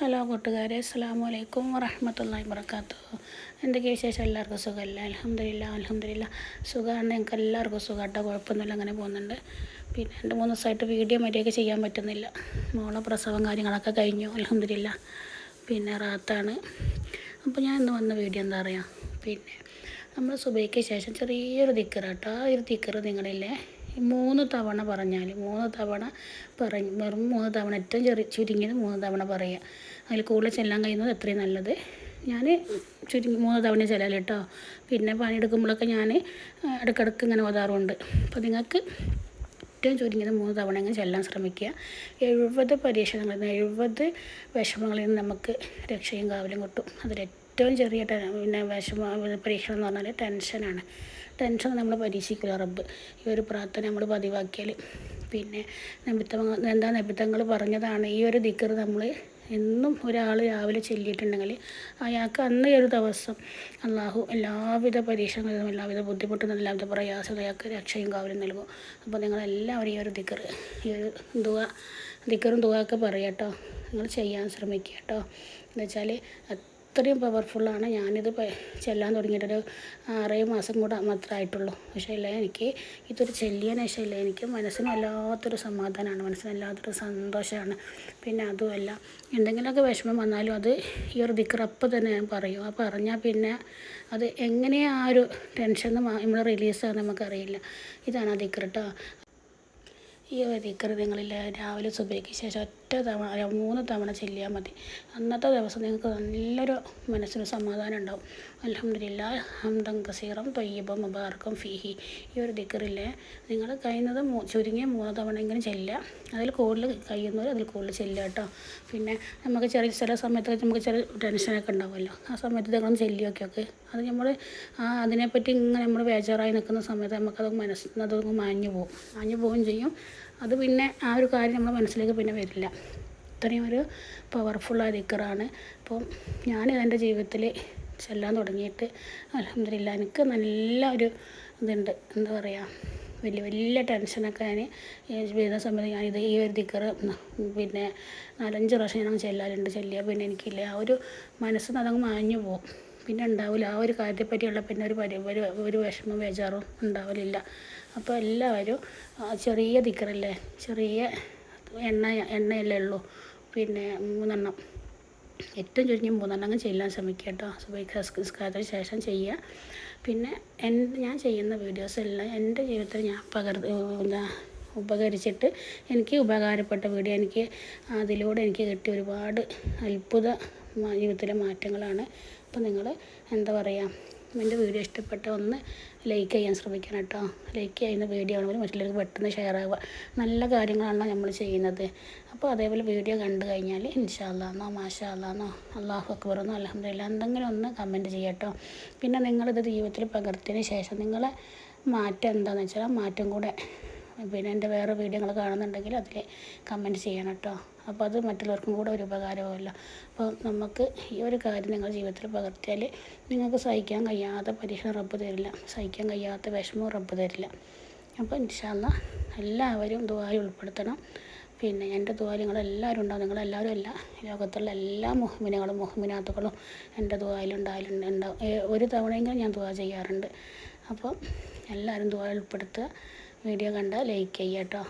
Hello കൂട്ടുകാരെ അസ്സാം വലൈക്കും വറഹമത്തല്ലാ വർക്കാത്തു എന്തൊക്കെ വിശേഷം? എല്ലാവർക്കും സുഖമല്ല? അലഹമില്ല അലഹമില്ല സുഖമാണ് ഞങ്ങൾക്ക് എല്ലാവർക്കും സുഖമായിട്ടോ കുഴപ്പമൊന്നുമില്ല. അങ്ങനെ പോകുന്നുണ്ട്. പിന്നെ രണ്ട് മൂന്ന് ദിവസമായിട്ട് വീഡിയോ മര്യാദയ്ക്ക് ചെയ്യാൻ പറ്റുന്നില്ല. മോളെ പ്രസവം കാര്യങ്ങളൊക്കെ കഴിഞ്ഞു. അലഹമില്ല പിന്നെ റാത്താണ്. അപ്പോൾ ഞാൻ ഇന്ന് വന്ന വീഡിയോ എന്താ പറയുക? പിന്നെ നമ്മൾ സുബൈക്ക് ശേഷം ചെറിയൊരു ദിക്കറ് കേട്ടോ ആ ഒരു ദിക്കറ് നിങ്ങളില്ലേ? മൂന്ന് തവണ പറഞ്ഞാൽ മൂന്ന് തവണ പറഞ്ഞ് വെറും മൂന്ന് തവണ ഏറ്റവും ചെറിയ ചുരുങ്ങിയത് മൂന്ന് തവണ പറയുക അതിൽ കൂടുതൽ ചെല്ലാൻ കഴിയുന്നത് അത്രയും നല്ലത്. ഞാൻ ചുരുങ്ങി മൂന്ന് തവണ ചെല്ലാൽ കേട്ടോ. പിന്നെ പണിയെടുക്കുമ്പോഴൊക്കെ ഞാൻ ഇടയ്ക്കിടയ്ക്ക് ഇങ്ങനെ ഓതാറുണ്ട്. അപ്പോൾ നിങ്ങൾക്ക് ഏറ്റവും ചുരുങ്ങിയത് മൂന്ന് തവണ ഇങ്ങനെ ചെല്ലാൻ ശ്രമിക്കുക. എഴുപത് പരീക്ഷണങ്ങളിൽ നിന്ന് എഴുപത് വിഷമങ്ങളിൽ നിന്ന് നമുക്ക് രക്ഷയും കാവലും കിട്ടും. അതിൽ ഏറ്റവും ചെറിയ പിന്നെ വിഷമ പരീക്ഷണം എന്ന് പറഞ്ഞാൽ ടെൻഷനാണ്. ടെൻഷൻ നമ്മൾ പരീക്ഷിക്കില്ല റബ്ബ്. ഈ ഒരു പ്രാർത്ഥന നമ്മൾ പതിവാക്കിയാൽ പിന്നെ നബിത്തങ്ങൾ എന്താ നബിത്തങ്ങൾ പറഞ്ഞതാണ് ഈ ഒരു ദിക്കർ നമ്മൾ എന്നും ഒരാൾ രാവിലെ ചൊല്ലിയിട്ടുണ്ടെങ്കിൽ അയാൾക്ക് അന്ന് ഒരു ദിവസം അള്ളാഹു എല്ലാവിധ പരീക്ഷകളിലും എല്ലാവിധ ബുദ്ധിമുട്ടും എല്ലാവിധ പ്രയാസവും അയാൾക്ക് രക്ഷയും കാവലും നൽകും. അപ്പോൾ നിങ്ങളെല്ലാവരും ഈ ഒരു ദിക്കർ ഈ ഒരു ദുവ ദിക്കറും ദുവൊക്കെ പറയാം കേട്ടോ നിങ്ങൾ ചെയ്യാൻ ശ്രമിക്കുക കേട്ടോ. എന്നുവെച്ചാൽ അത്രയും പവർഫുള്ളാണ് ഞാനിത് ചെല്ലാൻ തുടങ്ങിയിട്ടൊരു ആറേഴ് മാസം കൂടെ മാത്രമേ ആയിട്ടുള്ളൂ. പക്ഷേ ഇല്ല എനിക്ക് ഇതൊരു ചെല്ലിയതിന് നശമില്ല എനിക്ക് മനസ്സിന് വല്ലാത്തൊരു സമാധാനമാണ് മനസ്സിന് വല്ലാത്തൊരു സന്തോഷമാണ് പിന്നെ അതുമല്ല എന്തെങ്കിലുമൊക്കെ വിഷമം വന്നാലും അത് ഈ ഒരു ദിക്കറപ്പ് തന്നെ ഞാൻ പറയും. ആ പറഞ്ഞാൽ പിന്നെ അത് എങ്ങനെയാണ് ആ ഒരു ടെൻഷൻ നമ്മൾ റിലീസാകുന്ന നമുക്കറിയില്ല. ഇതാണ് ആ ദിക്കർ കേട്ടോ ഈ ഒരു ദിക്കർ നിങ്ങളിൽ രാവിലെ സുബേക്ക് ശേഷം ഒറ്റ തവണ മൂന്ന് തവണ ചെല്ലിയാൽ മതി. അന്നത്തെ ദിവസം നിങ്ങൾക്ക് നല്ലൊരു മനസ്സിന് സമാധാനം ഉണ്ടാവും. അലഹമില്ല ഹംദം കസീറം തൊയ്യബം മുബാർക്കും ഫീഹി. ഈ ഒരു ദിക്കറില്ലേ നിങ്ങൾ കഴിയുന്നത് ചുരുങ്ങിയ മൂന്ന് തവണയെങ്കിലും ചെല്ലുക. അതിൽ കൂടുതൽ കഴിയുന്നവർ അതിൽ കൂടുതൽ ചെല്ലുക കേട്ടോ. പിന്നെ നമുക്ക് ചെറിയ ചില സമയത്ത് നമുക്ക് ചെറിയ ടെൻഷനൊക്കെ ഉണ്ടാവുമല്ലോ. ആ സമയത്ത് നിങ്ങളൊന്ന് ചെല്ലി ഒക്കെ അത് നമ്മൾ ആ അതിനെപ്പറ്റി ഇങ്ങനെ നമ്മൾ ബേജാറായി നിൽക്കുന്ന സമയത്ത് നമുക്കത് മനസ്സിൽ നിന്ന് അതൊന്ന് മാഞ്ഞു പോകും മാഞ്ഞു പോവുകയും ചെയ്യും. അത് പിന്നെ ആ ഒരു കാര്യം നമ്മുടെ മനസ്സിലേക്ക് പിന്നെ വരില്ല. ഇത്രയും ഒരു പവർഫുള്ളായ ദിക്കറാണ് അപ്പം ഞാൻ എന്റെ ജീവിതത്തിൽ ചെല്ലാൻ തുടങ്ങിയിട്ട് അലഹമില്ല എനിക്ക് നല്ല ഒരു ഇതുണ്ട്. എന്താ പറയുക വലിയ വലിയ ടെൻഷനൊക്കെ ഞാൻ വരുന്ന സമയത്ത് ഞാനിത് ഈ ഒരു ദിക്കറ് പിന്നെ നാലഞ്ച് പ്രാവശ്യം ഞാൻ ചെല്ലാറുണ്ട്. ചെല്ലിയാൽ പിന്നെ എനിക്കില്ല. ആ ഒരു മനസ്സിൽ നിന്ന് അതങ്ങ് മാഞ്ഞു പോകും പിന്നെ ഉണ്ടാവില്ല. ആ ഒരു കാര്യത്തെപ്പറ്റിയുള്ള പിന്നെ ഒരു പരി ഒരു ഒരു വിഷമം ബേജാറും ഉണ്ടാവലില്ല. അപ്പോൾ എല്ലാവരും ചെറിയ ദിക്കറല്ലേ? ചെറിയ എണ്ണ എണ്ണയല്ലേ ഉള്ളൂ. പിന്നെ മൂന്നെണ്ണം. ഏറ്റവും ചുരുങ്ങി മൂന്നെണ്ണം ചെല്ലാൻ ശ്രമിക്കുക കേട്ടോ. സുബൈക്ക് ശേഷം ചെയ്യുക. പിന്നെ എന്റെ ഞാൻ ചെയ്യുന്ന വീഡിയോസ് എല്ലാം എന്റെ ജീവിതത്തിൽ ഞാൻ പകർ എന്താ ഉപകരിച്ചിട്ട് എനിക്ക് ഉപകാരപ്പെട്ട വീഡിയോ എനിക്ക് അതിലൂടെ എനിക്ക് കിട്ടിയ ഒരുപാട് അത്ഭുത ജീവിതത്തിലെ മാറ്റങ്ങളാണ്. അപ്പോൾ നിങ്ങൾ എന്താ പറയുക എന്റെ വീഡിയോ ഇഷ്ടപ്പെട്ട ഒന്ന് ലൈക്ക് ചെയ്യാൻ ശ്രമിക്കണം കേട്ടോ. ലൈക്ക് ചെയ്യുന്ന വീഡിയോ ആണെങ്കിൽ മറ്റുള്ളവർക്ക് പെട്ടെന്ന് ഷെയർ ആവുക. നല്ല കാര്യങ്ങളാണ് നമ്മൾ ചെയ്യുന്നത്. അപ്പോൾ അതേപോലെ വീഡിയോ കണ്ടു കഴിഞ്ഞാൽ ഇൻഷാല്ലാന്നോ മാഷാല്ലാന്നോ അള്ളാഹു അക്ബറെന്നോ അലഹമില്ല എന്തെങ്കിലും ഒന്ന് കമന്റ് ചെയ്യട്ടോ പിന്നെ നിങ്ങളിത് ജീവിതത്തിൽ പകർത്തിയതിന് ശേഷം നിങ്ങളെ മാറ്റം എന്താണെന്ന് വെച്ചാൽ മാറ്റം കൂടെ പിന്നെ എന്റെ വേറെ വീഡിയോകൾ കാണുന്നുണ്ടെങ്കിൽ അതിൽ കമന്റ് ചെയ്യണം കേട്ടോ. അപ്പോൾ അത് മറ്റുള്ളവർക്കും കൂടെ ഒരു ഉപകാരമാവുമല്ലോ. അപ്പോൾ നമുക്ക് ഈ ഒരു കാര്യം നിങ്ങൾ ജീവിതത്തിൽ പകർത്തിയാൽ നിങ്ങൾക്ക് സഹിക്കാൻ കഴിയാത്ത പരീക്ഷണം റബ്ബ് തരില്ല. സഹിക്കാൻ കഴിയാത്ത വിഷമവും റബ്ബ് തരില്ല. അപ്പോൾ ഇൻഷാല്ല എല്ലാവരും ദുബായി ഉൾപ്പെടുത്തണം. പിന്നെ എന്റെ ദുബായി നിങ്ങളെല്ലാവരും ഉണ്ടാവും. നിങ്ങളെല്ലാവരും അല്ല ലോകത്തുള്ള എല്ലാ മുഹമ്മിനുകളും മുഹമ്മിനാത്തുകളും എന്റെ ദുബായിൽ ഉണ്ടായാലുണ്ട് ഉണ്ടാവും. ഒരു തവണയെങ്കിലും ഞാൻ ദുബാ ചെയ്യാറുണ്ട്. അപ്പോൾ എല്ലാവരും ദുബായി ഉൾപ്പെടുത്തുക. വീഡിയോ കണ്ടാൽ ലൈക്ക് ചെയ്യുക കേട്ടോ.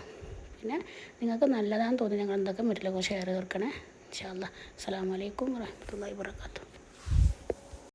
പിന്നെ നിങ്ങൾക്ക് നല്ലതാണെന്ന് തോന്നി ഞങ്ങൾ എന്തൊക്കെ മറ്റുള്ളവർക്ക് ഷെയർ തീർക്കണേ ഇൻഷാ അല്ലാ അസ്സാം വലൈക്കും വാഹമത്തല്ലാ വാബർക്കാത്തു